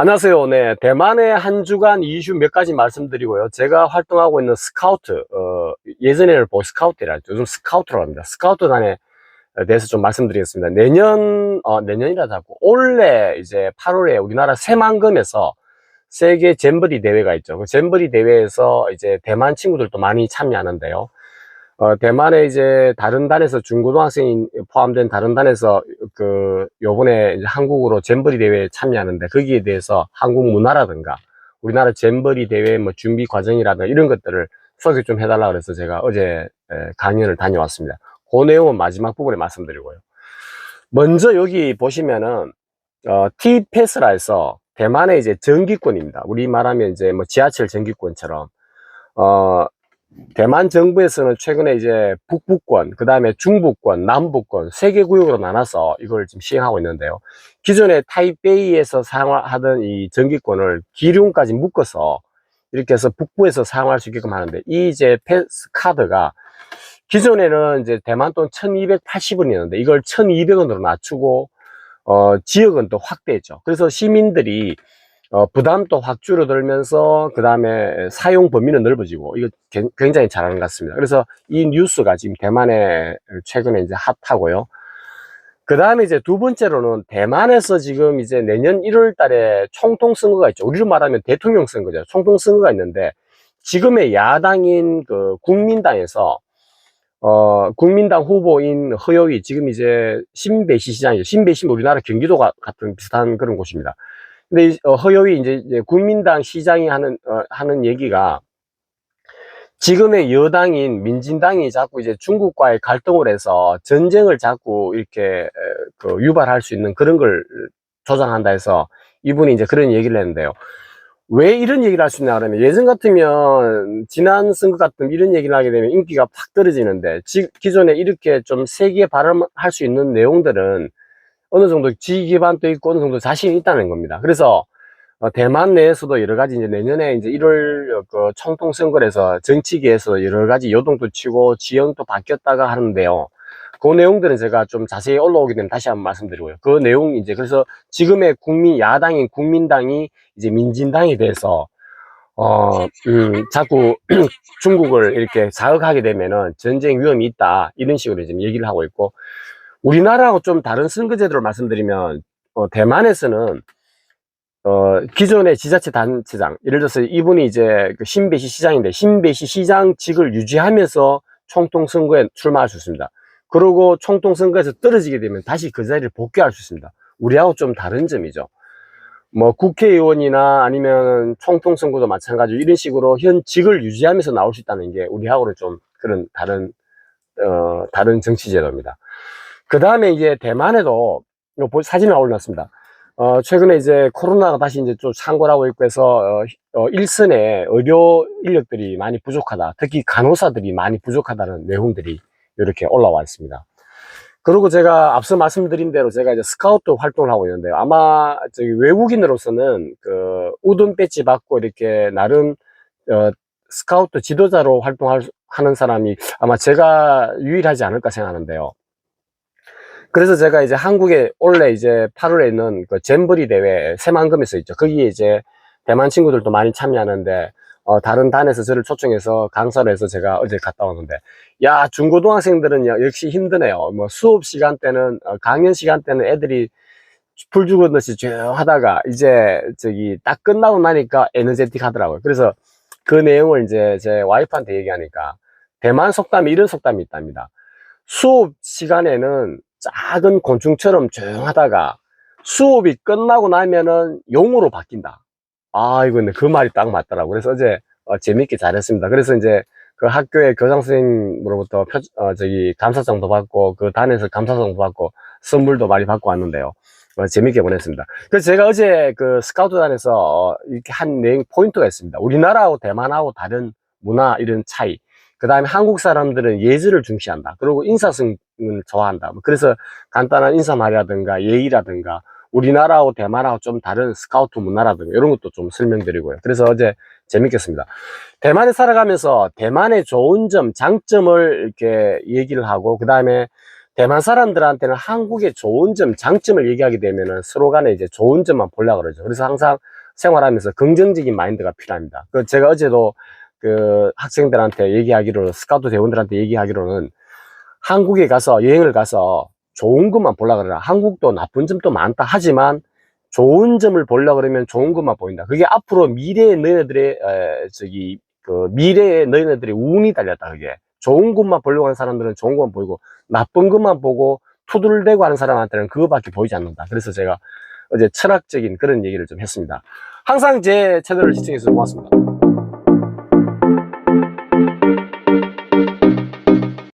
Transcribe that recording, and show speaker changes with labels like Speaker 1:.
Speaker 1: 안녕하세요. 네, 대만의 한 주간 이슈 몇 가지 말씀드리고요. 제가 활동하고 있는 스카우트, 어, 예전에는 보스카우트라 했죠. 요즘 스카우트라고 합니다. 스카우트단에 대해서 좀 말씀드리겠습니다. 내년, 어, 내년이라 자고 올해 이제 8월에 우리나라 새만금에서 세계 잼버리 대회가 있죠. 그 잼버리 대회에서 이제 대만 친구들도 많이 참여하는데요. 어, 대만에 이제 다른 단에서 중고등학생이 포함된 다른 단에서 그 요번에 한국으로 잼버리 대회에 참여하는데 거기에 대해서 한국 문화라든가 우리나라 잼버리 대회 뭐 준비 과정이라든가 이런 것들을 소개 좀 해달라 그래서 제가 어제 에, 강연을 다녀왔습니다. 그 내용은 마지막 부분에 말씀드리고요. 먼저 여기 보시면은 어, T패스라 해서 대만의 이제 전기권입니다. 우리 말하면 이제 뭐 지하철 전기권처럼 어, 대만 정부에서는 최근에 이제 북부권, 그 다음에 중부권, 남부권 세 개 구역으로 나눠서 이걸 지금 시행하고 있는데요. 기존에 타이베이에서 사용하던 이 전기권을 기룡까지 묶어서 이렇게 해서 북부에서 사용할 수 있게끔 하는데 이 이제 패스 카드가 기존에는 이제 대만 돈 1280원이었는데 이걸 1200원으로 낮추고 어, 지역은 또 확대했죠. 그래서 시민들이 어, 부담도 확 줄어들면서 그 다음에 사용 범위는 넓어지고 이거 개- 굉장히 잘하는 것 같습니다. 그래서 이 뉴스가 지금 대만에 최근에 이제 핫하고요. 그 다음에 이제 두 번째로는 대만에서 지금 이제 내년 1월 달에 총통 선거가 있죠. 우리로 말하면 대통령 선거죠. 총통 선거가 있는데 지금의 야당인 그 국민당에서 어, 국민당 후보인 허여위, 지금 이제 신배시 시장이죠. 신배시 우리나라 경기도가 같은 비슷한 그런 곳입니다. 근데 이, 어, 허여위 이제, 이제 국민당 시장이 하는 어, 하는 얘기가 지금의 여당인 민진당이 자꾸 이제 중국과의 갈등을 해서 전쟁을 자꾸 이렇게 에, 그 유발할 수 있는 그런 걸 조장한다 해서 이분이 이제 그런 얘기를 했는데요. 왜 이런 얘기를 할 수 있냐 그러면 예전 같으면 지난 선거 같은 이런 얘기를 하게 되면 인기가 팍 떨어지는데 지- 기존에 이렇게 좀 세게 발언할 수 있는 내용들은 어느 정도 지지 기반도 있고 어느 정도 자신이 있다는 겁니다. 그래서 어, 대만 내에서도 여러 가지 이제 내년에 이제 1월 그 총통 선거에서 정치계에서 여러 가지 요동도 치고 지형도 바뀌었다가 하는데요. 그 내용들은 제가 좀 자세히 올라오게 되면 다시 한번 말씀드리고요. 그 내용 이제 그래서 지금의 국민 야당인 국민당이 이제 민진당에 대해서 어, 음, 자꾸 중국을 이렇게 자극하게 되면은 전쟁 위험이 있다 이런 식으로 지금 얘기를 하고 있고 우리나라하고 좀 다른 선거제도를 말씀드리면 어, 대만에서는 어, 기존의 지자체 단체장, 예를 들어서 이분이 이제 그 신배시 시장인데, 신배시 시장직을 유지하면서 총통선거에 출마할 수 있습니다. 그리고 총통선거에서 떨어지게 되면 다시 그 자리를 복귀할 수 있습니다. 우리하고 좀 다른 점이죠. 뭐 국회의원이나 아니면 총통선거도 마찬가지로 이런 식으로 현 직을 유지하면서 나올 수 있다는 게 우리하고는 좀 그런 다른, 어, 다른 정치제도입니다. 그 다음에 이제 대만에도 사진을 올렸습니다. 어, 최근에 이제 코로나가 다시 이제 좀 창궐하고 있고 해서, 어, 어, 일선에 의료 인력들이 많이 부족하다. 특히 간호사들이 많이 부족하다는 내용들이 이렇게 올라와 있습니다. 그리고 제가 앞서 말씀드린 대로 제가 이제 스카우트 활동을 하고 있는데요. 아마 저기 외국인으로서는 그 우든 배지 받고 이렇게 나름, 어, 스카우트 지도자로 활동하는 사람이 아마 제가 유일하지 않을까 생각하는데요. 그래서 제가 이제 한국에 원래 이제 8월에 있는 그 잼버리 대회 새만금에서 있죠. 거기에 이제 대만 친구들도 많이 참여하는데 어, 다른 단에서 저를 초청해서 강사를 해서 제가 어제 갔다 왔는데 야 중고등학생들은 야, 역시 힘드네요. 뭐 수업 시간 때는 어, 강연 시간 때는 애들이 풀 죽었듯이 조용하다가 이제 저기 딱 끝나고 나니까 에너제틱 하더라고요. 그래서 그 내용을 이제 제 와이프한테 얘기하니까 대만 속담에 이런 속담이 있답니다. 수업 시간에는 작은 곤충처럼 조용하다가 수업이 끝나고 나면은 용으로 바뀐다. 아, 이거 그 말이 딱 맞더라고. 그래서 어제 어, 재밌게 잘했습니다. 그래서 이제 그 학교의 교장 선생님으로부터 표, 어, 저기 감사장도 받고 그 단에서 감사장도 받고 선물도 많이 받고 왔는데요. 어, 재밌게 보냈습니다. 그래서 제가 어제 그 스카우트단에서 어, 이렇게 한 내용 포인트가 있습니다. 우리나라하고 대만하고 다른 문화 이런 차이. 그 다음에 한국 사람들은 예절을 중시한다. 그리고 인사성을 좋아한다. 뭐 그래서 간단한 인사말이라든가 예의라든가 우리나라하고 대만하고 좀 다른 스카우트 문화라든가 이런 것도 좀 설명드리고요. 그래서 어제 재밌겠습니다. 대만에 살아가면서 대만의 좋은 점, 장점을 이렇게 얘기를 하고 그 다음에 대만 사람들한테는 한국의 좋은 점, 장점을 얘기하게 되면은 서로 간에 이제 좋은 점만 보려고 그러죠. 그래서 항상 생활하면서 긍정적인 마인드가 필요합니다. 그 제가 어제도 그 학생들한테 얘기하기로, 스카우트 대원들한테 얘기하기로는 한국에 가서, 여행을 가서 좋은 것만 보려고 그래라. 한국도 나쁜 점도 많다. 하지만 좋은 점을 보려고 그러면 좋은 것만 보인다. 그게 앞으로 미래의 너희들의, 에, 저기, 그 미래의 너희들의 운이 달렸다. 그게. 좋은 것만 보려고 하는 사람들은 좋은 것만 보이고, 나쁜 것만 보고 투덜대고 하는 사람한테는 그거밖에 보이지 않는다. 그래서 제가 어제 철학적인 그런 얘기를 좀 했습니다. 항상 제 채널을 시청해주셔서 고맙습니다.